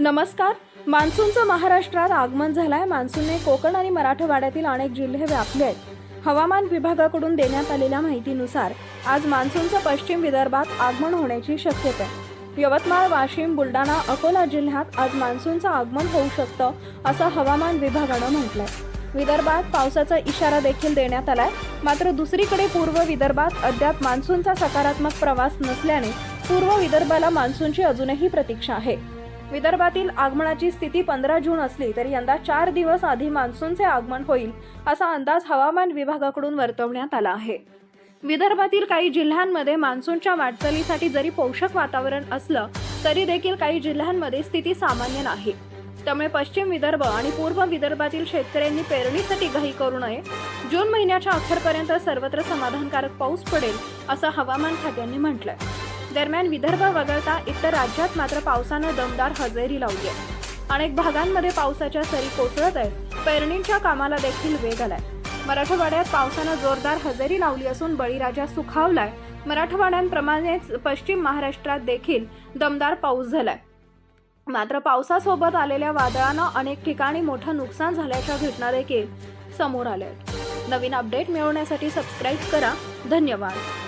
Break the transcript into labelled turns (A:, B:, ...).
A: नमस्कार. मान्सूनचं महाराष्ट्रात आगमन झालंय. मान्सूनने कोकण आणि मराठवाड्यातील अनेक जिल्हे व्यापले आहेत. हवामान विभागाकडून देण्यात आलेल्या माहितीनुसार आज मान्सूनचं पश्चिम विदर्भात आगमन होण्याची शक्यता आहे. यवतमाळ वाशिम बुलढाणा अकोला जिल्ह्यात आज मान्सूनचं आगमन होऊ शकतं असं हवामान विभागानं म्हटलंय. विदर्भात पावसाचा इशारा देखील देण्यात आलाय. मात्र दुसरीकडे पूर्व विदर्भात अद्याप मान्सूनचा सकारात्मक प्रवास नसल्याने पूर्व विदर्भाला मान्सूनची अजूनही प्रतीक्षा आहे. विदर्भातील आगमनाची स्थिती पंधरा जून असली तरी यंदा चार दिवस आधी मान्सूनचे आगमन होईल असा अंदाज हवामान विभागाकडून वर्तवण्यात आला आहे. विदर्भातील काही जिल्ह्यांमध्ये मान्सूनच्या वाटचालीसाठी जरी पोषक वातावरण असलं तरी देखील काही जिल्ह्यांमध्ये स्थिती सामान्य नाही. त्यामुळे पश्चिम विदर्भ आणि पूर्व विदर्भातील शेतकऱ्यांनी पेरणीसाठी घाई करू नये. जून महिन्याच्या अखेरपर्यंत सर्वत्र समाधानकारक पाऊस पडेल असं हवामान खात्याने म्हटलंय. दरम्यान विदर्भ वगळता इतर राज्यात मात्र पावसानं दमदार हजेरी लावली आहे. अनेक भागांमध्ये पावसाच्या सरी कोसळत आहेत. पेरणींच्या कामाला देखील वेग आलाय. मराठवाड्यात पावसानं जोरदार हजेरी लावली असून बळीराजा सुखावलाय. मराठवाड्यांप्रमाणेच पश्चिम महाराष्ट्रात देखील दमदार पाऊस झालाय. मात्र पावसासोबत आलेल्या वादळानं अनेक ठिकाणी मोठं नुकसान झाल्याच्या घटना देखील समोर आल्या आहेत नवीन अपडेट मिळवण्यासाठी सबस्क्राईब करा. धन्यवाद.